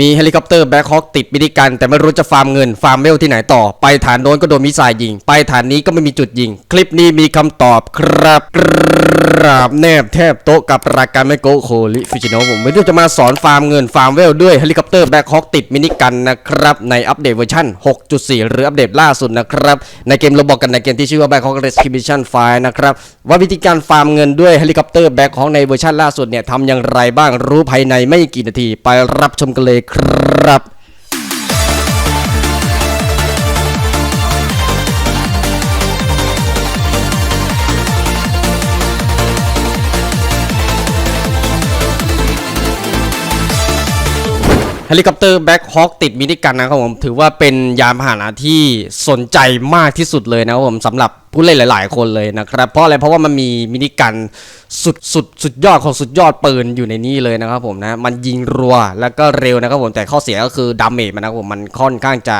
มีเฮลิคอปเตอร์แบ็คฮอคติดมินิกัน แต่ไม่รู้จะฟาร์มเงิน ฟาร์มเวลที่ไหนต่อ ไปฐานโน้นก็โดนมิสไซล์ยิง ไปฐานนี้ก็ไม่มีจุดยิง คลิปนี้มีคำตอบครับกราบแนบแทบโต๊ะกับรายการไมโกโคลิฟิจิโนผมไม่รู้จะมาสอนฟาร์มเงินฟาร์มเวลด้วยเฮลิคอปเตอร์แบ็คฮอคติดมินิกันนะครับ ในอัปเดตเวอร์ชัน6.4 หรืออัปเดตล่าสุดนะครับ ในเกมโราบอกกันในเกมที่ชื่อว่า Back Hawk Rescue 5นะครับ ว่าวิธีการฟาร์มเงินด้วยเฮลิคอปเตอร์แบ็คฮอคในเวอร์ชันล่าสุดเนี่ยทำอย่างไรบ้างรู้ภายในไม่กี่นาที ไปรับชมกันเลยครับ เฮลิคอปเตอร์แบ็คฮอคติดมินิกันนะครับผมถือว่าเป็นยานพาหนะที่สนใจมากที่สุดเลยนะครับผมสำหรับผู้เล่นหลาย ๆ คนเลยนะครับเพราะอะไรเพราะว่ามันมีมินิกันสุดสุดสุดยอดของสุดยอดปืนอยู่ในนี้เลยนะครับผมนะมันยิงรัวแล้วก็เร็วนะครับผมแต่ข้อเสียก็คือดาเมจมันนะครับผมมันค่อนข้างจะ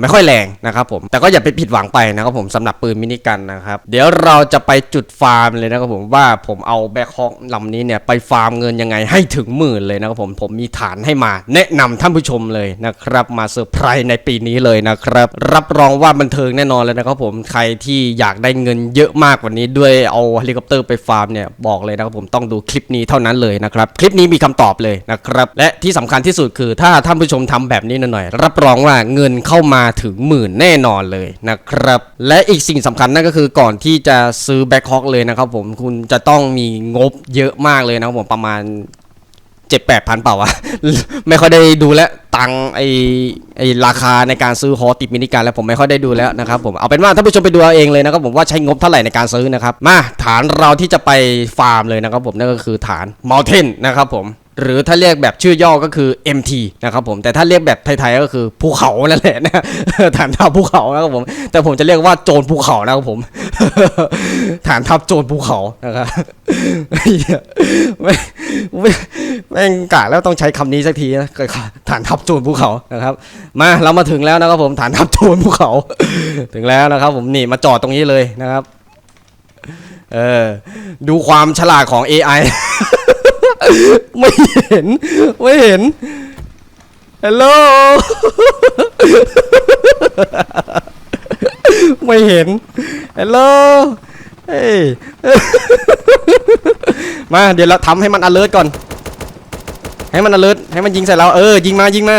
ไม่ค่อยแรงนะครับผม แต่ก็อย่าไปผิดหวังไปนะครับผมสำหรับปืนมินิกันนะครับ เดี๋ยวเราจะไปจุดฟาร์มเลยนะครับผมว่าผมเอาแบ็คฮอกลำนี้เนี่ยไปฟาร์มเงินยังไงให้ถึงหมื่นเลยนะครับผมผมมีฐานให้มาแนะนำท่านผู้ชมเลยนะครับ มาเซอร์ไพรส์ในปีนี้เลยนะครับ รับรองว่าบันเทิงแน่นอนเลยนะครับผมใครที่อยากได้เงินเยอะมากกว่านี้ด้วยเอาเฮลิคอปเตอร์ไปฟาร์มเนี่ยบอกเลยนะครับผมต้องดูคลิปนี้เท่านั้นเลยนะครับคลิปนี้มีคำตอบเลยนะครับและที่สำคัญที่สุดคือถ้าท่านผู้ชมทำแบบนี้หน่อยรับรองว่าเงินเข้ามาถึงหมื่นแน่นอนเลยนะครับ และอีกสิ่งสำคัญนั่นก็คือก่อนที่จะซื้อแบ็คฮอคเลยนะครับผมคุณจะต้องมีงบเยอะมากเลยนะครับผมประมาณเจ็ดแปดพันเปล่าวะไม่ค่อยได้ดูแลตังไอไอราคาในการซื้อฮอติดมินิการแล้วผมไม่ค่อยได้ดูแล้วนะครับผมเอาเป็นว่าท่านผู้ชมไปดูเอาเองเลยนะครับผมว่าใช้งบเท่าไหร่ในการซื้อนะครับมาฐานเราที่จะไปฟาร์มเลยนะครับผมนั่นก็คือฐาน Mountain นะครับผม หรือถ้าเรียกแบบชื่อย่อก็คือ MT นะครับผมแต่ถ้าเรียกแบบไทยๆก็คือภูเขานั่นแหละนะฐานทัพภูเขานะครับผม แต่ผมจะเรียกว่าโจรภูเขานะครับผม ฐานทัพโจรภูเขานะครับไม่ไม่แม่งกะแล้วต้องใช้คำนี้สักทีนะฐานทัพโจรภูเขานะครับ มาเรามาถึงแล้วนะครับผมฐานทัพโจรภูเขา ถึงแล้วนะครับ ผมนี่มาจอดตรงนี้เลยนะครับ เออดูความฉลาดของ AI ไม่เห็น ไม่เห็น ฮัลโหล ไม่เห็น ฮัลโหล เฮ้ย มาเดี๋ยวเราทำให้มัน alert ก่อน ให้มัน alert ให้มันยิงใส่เรา เออ ยิงมา ยิงมา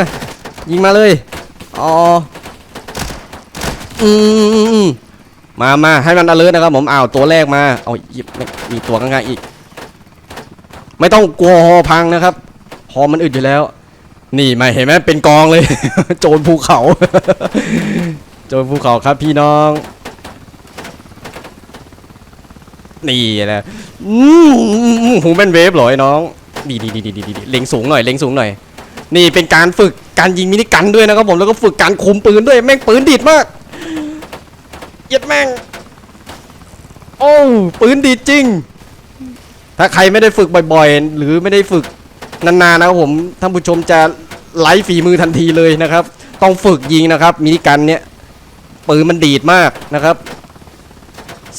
ยิงมาเลย อ๋อ อืมมามาให้มัน alert นะครับผมอ้าวตัวแรกมา เอาหยิบมีตัวข้างๆอีก ไม่ต้องกลัวหอพังนะครับหอมันอึดอยู่แล้ว นี่มาเห็นไหมเป็นกองเลย โจรภูเขา โจรภูเขาครับพี่น้อง นี่แหละหูแม่นเวฟเหรอไอ้น้อง ดีดีดีดีดีดีเล็งสูงหน่อยเล็งสูงหน่อย นี่เป็นการฝึกการยิงมินิกันด้วยนะครับผมแล้วก็ฝึกการคุมปืนด้วยแม่งปืนดีดมากเย็ดแม่ง โอ้ปืนดีดจริง ถ้าใครไม่ได้ฝึกบ่อยๆ หรือไม่ได้ฝึกนานๆนะครับผมท่านผู้ชมจะไล่ฝีมือทันทีเลยนะครับ ต้องฝึกยิงนะครับมินิกันเนี่ยปืนมันดีดมากนะครับ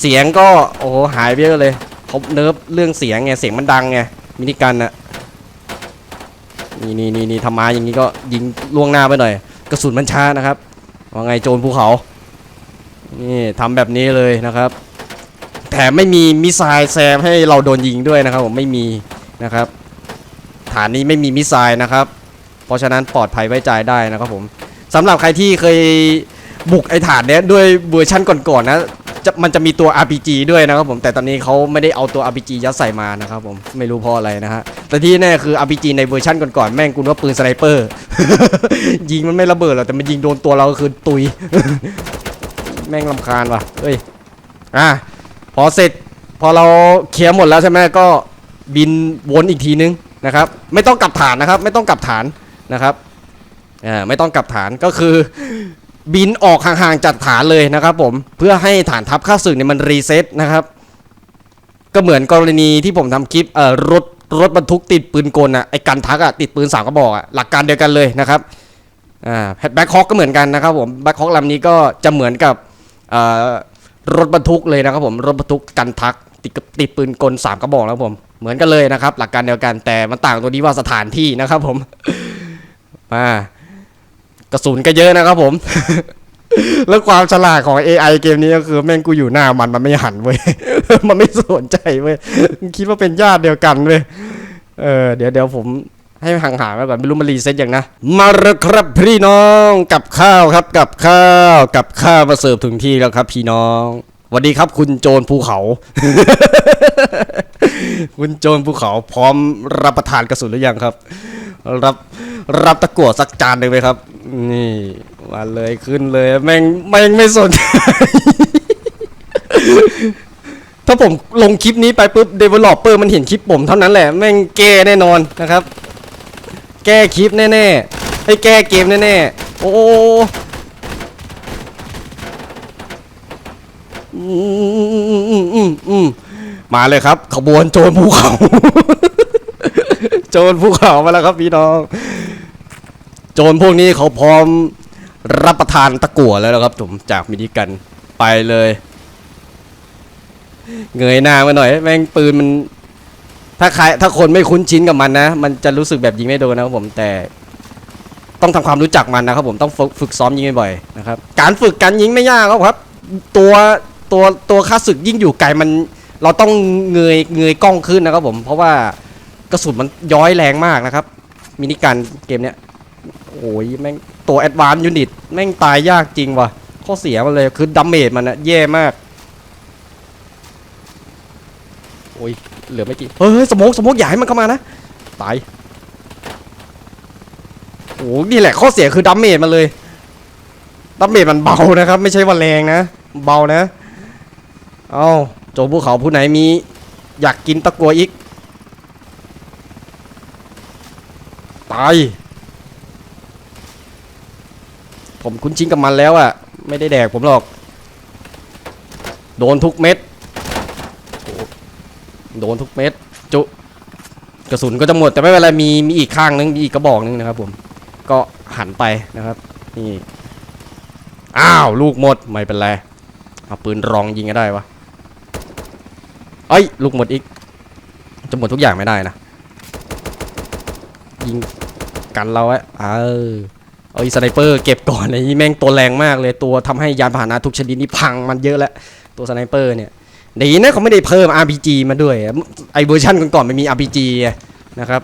เสียงก็โอ้โหหายไปเยอะเลยเขาเนิร์ฟเรื่องเสียงไงเสียงมันดังไงมินิกันอะนี่นี่นี่นี่ทำมาอย่างนี้ก็ยิงล่วงหน้าไปหน่อย กระสุนมันช้านะครับว่าไงโจรภูเขานี่ทำแบบนี้เลยนะครับ แถมไม่มีมิสไซล์แซมให้เราโดนยิงด้วยนะครับผมไม่มีนะครับ ฐานนี้ไม่มีมิสไซล์นะครับ เพราะฉะนั้นปลอดภัยไว้ใจได้นะครับผมสำหรับใครที่เคยบุกไอ้ฐานเนี้ยด้วยเวอร์ชั่นก่อนๆนะจะมันจะมีตัว RPG ด้วยนะครับผมแต่ตอนนี้เขาไม่ได้เอาตัว RPG ยัดใส่มานะครับผมไม่รู้เพราะอะไรนะฮะแต่ที่แน่คือ RPG ในเวอร์ชั่นก่อนๆแม่งกูว่าปืนสไนเปอร์ยิงมันไม่ระเบิดหรอกแต่มันยิงโดนตัวเราคือตุย แม่งลำคาญว่ะเอ้ยอะ อเสร็จพอเราเคลียร์หมดแล้วใช่ไหมก็บินวนอีกทีนึงนะครับ ไม่ต้องกลับฐานนะครับ ไม่ต้องกลับฐานนะครับอ่าไม่ต้องกลับฐานก็คือบินออกห่างๆจากฐานเลยนะครับผมเพื่อให้ฐานทัพข้าศึกเนี่ยมันรีเซ็ตนะครับ ก็เหมือนกรณีที่ผมทำคลิปเอ่อรถรถบรรทุกติดปืนกลอะไอ้กันทักอะติดปืนสามกระบอกอะหลักการเดียวกันเลยนะครับอ่าแบ็คฮอกก็เหมือนกันนะครับผมแบ็คฮอกลำนี้ก็จะเหมือนกับเอ่อ รถบรรทุกเลยนะครับผมรถบรรทุกกันทักติดติดปืนกลสามกระบอกนะครับผมเหมือนกันเลยนะครับ หลักการเดียวกันแต่มันต่างตัวนี้ว่าสถานที่นะครับผมมากระสุนก็เยอะนะครับผม แล้วความฉลาดของ AI เกมนี้ก็คือแม่งกูอยู่หน้ามันมันไม่หันเว้ยมันไม่สนใจเว้ยคิดว่าเป็นญาติเดียวกันเว้ยเออเดี๋ยวเดี๋ยวผม ให้ห่างๆไว้ก่อนไม่รู้มันรีเซ็ตยังนะ มาแล้วครับพี่น้องกับข้าวครับกับข้าวกับข้าวมาเสิร์ฟถึงที่แล้วครับ พี่น้องสวัสดีครับ คุณโจรภูเขา คุณโจรภูเขาพร้อมรับประทานกระสุนหรือยังครับ รับรับตะกั่วสักจานหนึ่งไหมครับ นี่มาเลยขึ้นเลยแม่งแม่งไม่สน ถ้าผมลงคลิปนี้ไปปุ๊บ developer มันเห็นคลิปผมเท่านั้นแหละ แม่งแก้แน่นอนนะครับ แก้คลิปแน่ๆให้แก้เกมแน่ๆ โอ้มอืมอืมอืมมาเลยครับ ขบวนโจรภูเขา โจรภูเขามาแล้วครับพี่น้อง โจรพวกนี้เขาพร้อมรับประทานตะกั่วแล้วนะครับผมจากมินิกันไปเลย เงยหน้ามาหน่อย แม่งปืนมัน ถ้าใครถ้าคนไม่คุ้นชินกับมันนะ มันจะรู้สึกแบบยิงไม่โดนนะครับผมแต่ ต้องทำความรู้จักมันนะครับผมต้องฝึกฝึกซ้อมยิงบ่อยๆนะครับการฝึกการยิงไม่ยากครับตัวตัวตัวค่าศึกยิ่งอยู่ไกลมัน เราต้องเงยเงยกล้องขึ้นนะครับผม เพราะว่ากระสุนมันย้อยแรงมากนะครับ มินิกันเกมเนี้ยโอ้ยแม่งตัวแอดวานซ์ยูนิตแม่งตายยากจริงว่ะข้อเสียมันเลยคือดัมเมจมันอะแย่มาก โอ้ย เหลือไม่กี่เฮ้ยสโมกสมกอย่าให้มันเข้ามานะตายโอ้นี่แหละข้อเสียคือดัมเมจมันเลยดัมเมจมันเบานะครับ ไม่ใช่ว่าแรงนะ เบานะ เอาโจภูเขาผู้ไหนมี อยากกินตะกัวอีก ตาย ผมคุ้นชินกับมันแล้วอะไม่ได้แดกผมหรอก โดนทุกเม็ด โดนทุกเม็ดจุกระสุนก็จะหมดแต่ไม่เป็นไรมีมีอีกข้างนึงมีอีกกระบอกนึงนะครับผมก็หันไปนะครับนี่อ้าวลูกหมดไม่เป็นไรเอาปืนรองยิงก็ได้วะเอ้ยลูกหมดอีกจะหมดทุกอย่างไม่ได้นะยิงกันเราไว้เออเอาอีสไนเปอร์เก็บก่อนไอ้นี่แม่งตัวแรงมากเลยตัวทำให้ยานพาหนะทุกชนิดนี่พังมันเยอะแล้วตัวสไนเปอร์เนี่ย ดีนะเขาไม่ได้เพิ่ม RPG มาด้วย ไอเวอร์ชันก่อนๆมันมี RPG นะครับ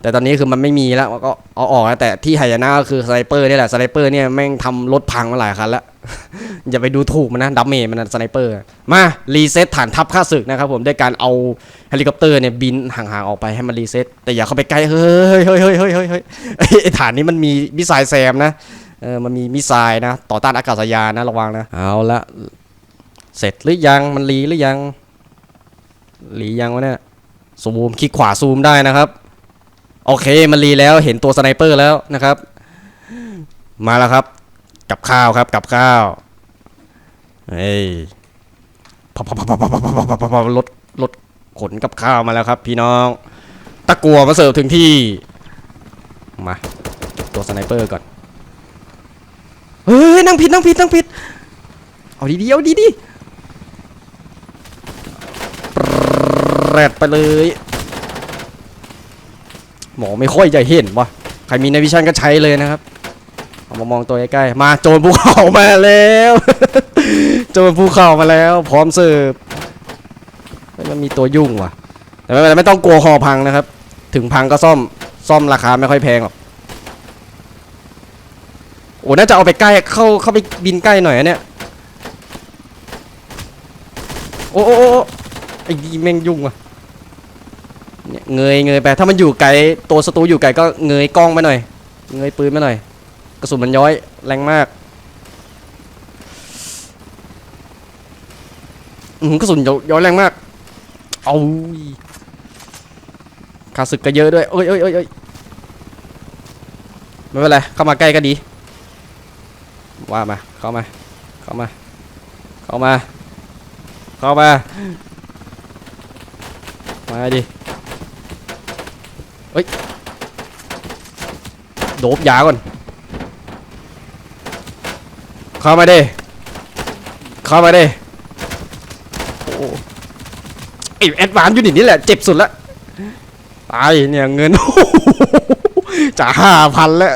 แต่ตอนนี้คือมันไม่มีแล้วก็เอาออกแต่ที่ไฮยน่าก็คือสไนเปอร์นี่แหละสไนเปอร์เนี่ยแม่งทำรถพังมาหลายคันแล้ว อย่าไปดูถูกมันนะดัมเมจมันนะสไนเปอร์ มา รีเซ็ตฐานทัพข้าศึกนะครับผมด้วยการเอาเฮลิคอปเตอร์เนี่ยบินห่างๆออกไปให้มันรีเซ็ตแต่อย่าเข้าไปใกล้ เฮ้ยเฮ้ยเฮ้ยเฮ้ยเฮ้ยไอฐานนี้มันมีมิสไซล์แซมนะเออมันมีมิสไซล์นะ ต่อต้านอากาศยานนะระวังนะเอาละ เสร็จหรือยังมันรีหรือยังรียังวะเนี่ยซูมคลิกขวาซูมได้นะครับ โอเคมันรีแล้วเห็นตัวสไนเปอร์แล้วนะครับ มาแล้วครับกับข้าวครับกับข้าวเฮ้ยพรถรถขนกับข้าวมาแล้วครับ พี่น้องตะกัวมาเสิร์ฟถึงที่ มาตัวสไนเปอร์ก่อนเฮ้ยนั่งผิดนั่งผิดนั่งผิดเอาดีๆเอาดีๆ รดไปเลย หมอไม่ค่อยจะเห็นวะใครมีในวิชั่นก็ใช้เลยนะครับเอามามองตัวใกล้ๆมาโจรภูเขามาแล้ว โจรภูเขามาแล้ว พร้อมเสิร์ฟมันมีตัวยุ่งว่ะ แต่ไม่เป็นไรไม่ต้องกลัวคอพังนะครับ ถึงพังก็ซ่อมซ่อมราคาไม่ค่อยแพงหรอกโอ้น่าจะเอาไปใกล้เข้าเข้าไปบินใกล้หน่อยเนี่ยโอ้โอ้โอ้โอ้ไอ้ดีแม่งยุ่งว่ะ เนี่ยเงยเงยไปถ้ามันอยู่ไกลตัวศัตรูอยู่ไกลก็เงยกล้องไปหน่อย เงยปืนไปหน่อย กระสุนมันย้อยแรงมากอือกระสุนย้อยแรงมาก เอาขาศึกก็เยอะด้วยเอ้ยเอ้ยเอ้ยเอ้ยไม่เป็นไร เข้ามาใกล้ก็ดี ว่ามา เข้ามา เข้ามา เข้ามา เข้ามา มาดิ เฮ้ย โดบยาก่อน เข้ามาดิ เข้ามาดิโอ้ไอแอดวานซ์ยูนิตนี่แหละ เจ็บสุดละตายเนี่ยเงินจะห้าพันแล้ว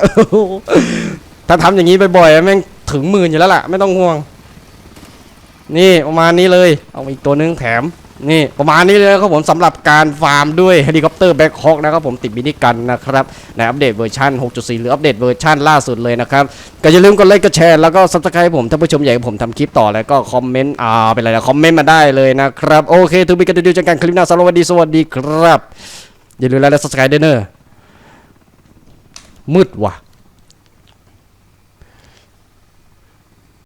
ถ้าทำอย่างนี้บ่อยๆแม่งถึงหมื่นอยู่แล้วล่ะ ไม่ต้องห่วง นี่ประมาณนี้เลย เอาอีกตัวนึงแถม นี่ประมาณนี้เลยนะครับผมสำหรับการฟาร์มด้วยเฮลิคอปเตอร์แบ็คฮอคนะครับผมติดมินิกันนะครับในอัปเดตเวอร์ชัน6.4 หรืออัปเดตเวอร์ชันล่าสุดเลยนะครับ ก็อย่าลืมกดไลค์กดแชร์แล้วก็ซับสไครต์ผม ถ้าผู้ชมอยากให้ผมทำคลิปต่อแล้วก็คอมเมนต์อ่าเป็นไรนะคอมเมนต์มาได้เลยนะครับ โอเคทูบิกันดูเจอกันคลิปหน้าสวัสดีสวัสดีครับ อย่าลืมไลค์และซับสไครต์ด้วยเนอะมืดว่ะ